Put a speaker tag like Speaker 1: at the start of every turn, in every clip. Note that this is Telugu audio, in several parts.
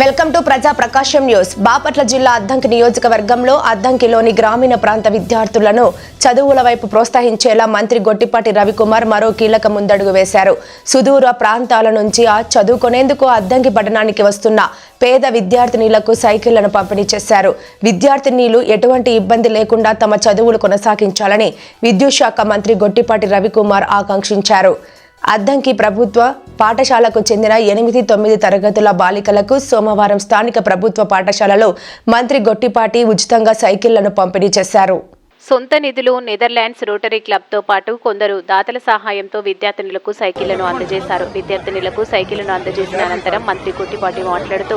Speaker 1: వెల్కమ్ టు ప్రజా ప్రకాశం న్యూస్. బాపట్ల జిల్లా అద్దంకి నియోజకవర్గంలో అద్దంకిలోని గ్రామీణ ప్రాంత విద్యార్థులను చదువుల వైపు ప్రోత్సహించేలా మంత్రి గొట్టిపాటి రవికుమార్ మరో కీలక ముందడుగు వేశారు. సుదూర ప్రాంతాల నుంచి ఆ చదువుకునేందుకు అద్దంకి పట్టణానికి వస్తున్న పేద విద్యార్థినీలకు సైకిళ్ళను పంపిణీ చేశారు. విద్యార్థినీలు ఎటువంటి ఇబ్బంది లేకుండా తమ చదువులు కొనసాగించాలని విద్యుత్ శాఖ మంత్రి గొట్టిపాటి రవికుమార్ ఆకాంక్షించారు. అద్దంకి ప్రభుత్వ పాఠశాలకు చెందిన ఎనిమిది తొమ్మిది తరగతుల బాలికలకు సోమవారం స్థానిక ప్రభుత్వ పాఠశాలలో మంత్రి గొట్టిపాటి ఉచితంగా సైకిళ్ళను పంపిణీ చేశారు.
Speaker 2: సొంత నిధులు నెదర్లాండ్స్ రోటరీ క్లబ్తో పాటు కొందరు దాతల సహాయంతో విద్యార్థినులకు సైకిళ్ళను అందజేశారు. విద్యార్థినులకు సైకిళ్ళను అందజేసిన అనంతరం మంత్రి కొట్టిపాటి మాట్లాడుతూ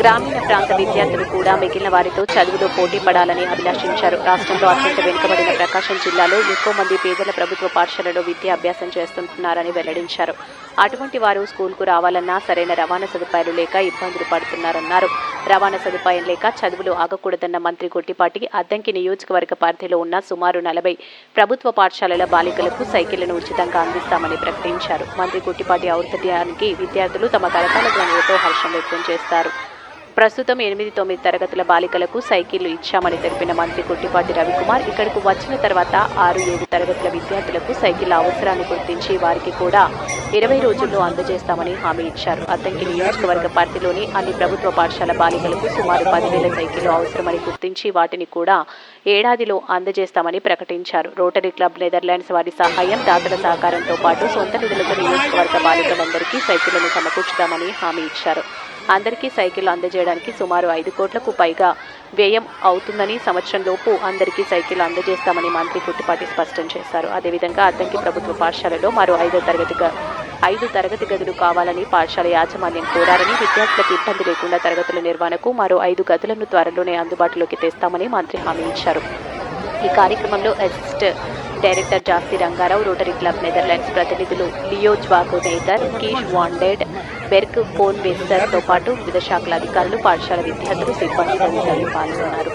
Speaker 2: గ్రామీణ ప్రాంత విద్యార్థులు కూడా మిగిలిన వారితో చదువులో పోటీ పడాలని అభిలాషించారు. రాష్ట్రంలో అత్యంత వెనుకబడిన ప్రకాశం జిల్లాలో ఎక్కువ మంది పేదల ప్రభుత్వ పాఠశాలలో విద్యాభ్యాసం చేస్తుంటున్నారని వెల్లడించారు. అటువంటి వారు స్కూల్కు రావాలన్నా సరైన రవాణా సదుపాయాలు లేక ఇబ్బందులు పడుతున్నారన్నారు. రవాణా సదుపాయం లేక చదువులు ఆగకూడదన్న మంత్రి గొట్టిపాటి అద్దంకి నియోజకవర్గ పరిధిలో ఉన్న సుమారు నలభై ప్రభుత్వ పాఠశాలల బాలికలకు సైకిళ్ళను ఉచితంగా అందిస్తామని ప్రకటించారు. మంత్రి గొట్టిపాటి ఔద్ధత్యానికి విద్యార్థులు తమ కరతాల ధ్వనులతో హర్షం వ్యక్తం చేస్తారు. ప్రస్తుతం ఎనిమిది తొమ్మిది తరగతుల బాలికలకు సైకిళ్ళు ఇచ్చామని తెలిపిన మంత్రి కొట్టిపాటి రవికుమార్ ఇక్కడకు వచ్చిన తర్వాత ఆరు ఏడు తరగతుల విద్యార్థులకు సైకిళ్ళ అవసరాన్ని గుర్తించి వారికి కూడా ఇరవై రోజుల్లో అందజేస్తామని హామీ ఇచ్చారు. అద్దంకి నియోజకవర్గ పరిధిలోని అన్ని ప్రభుత్వ పాఠశాల బాలికలకు సుమారు పదివేల సైకిళ్ళు అవసరమని గుర్తించి వాటిని కూడా ఏడాదిలో అందజేస్తామని ప్రకటించారు. రోటరీ క్లబ్ నెదర్లాండ్స్ వారి సహాయం దాతల సహకారంతో పాటు సొంత నిధులతో నియోజకవర్గ బాలికలందరికీ సైకిళ్ళను సమకూర్చుదామని హామీ ఇచ్చారు. అందరికీ సైకిల్ అందజేయడానికి సుమారు ఐదు కోట్లకు పైగా వ్యయం అవుతుందని సంవత్సరంలోపు అందరికీ సైకిల్ అందజేస్తామని మంత్రి పుట్టిపాటి స్పష్టం చేశారు. అదేవిధంగా అద్దంకి ప్రభుత్వ పాఠశాలలో మరో ఐదో తరగతిగా ఐదు తరగతి గదులు కావాలని పాఠశాల యాజమాన్యం కోరారని విద్యార్థులకు ఇబ్బంది లేకుండా తరగతుల నిర్వహణకు మరో ఐదు గదులను త్వరలోనే అందుబాటులోకి తెస్తామని మంత్రి హామీ ఇచ్చారు. ఈ కార్యక్రమంలో assist director Jasti Rangarao rotary club Netherlands ప్రతినిధులు లియో జ్వాకు నేతర్ కీష్ వాండెడ్ బెర్క్ ఫోన్ వేస్తర్తో పాటు వివిధ శాఖల అధికారులు పాఠశాల విద్యార్థులు సిబ్బంది తదితరులు పాల్గొన్నారు.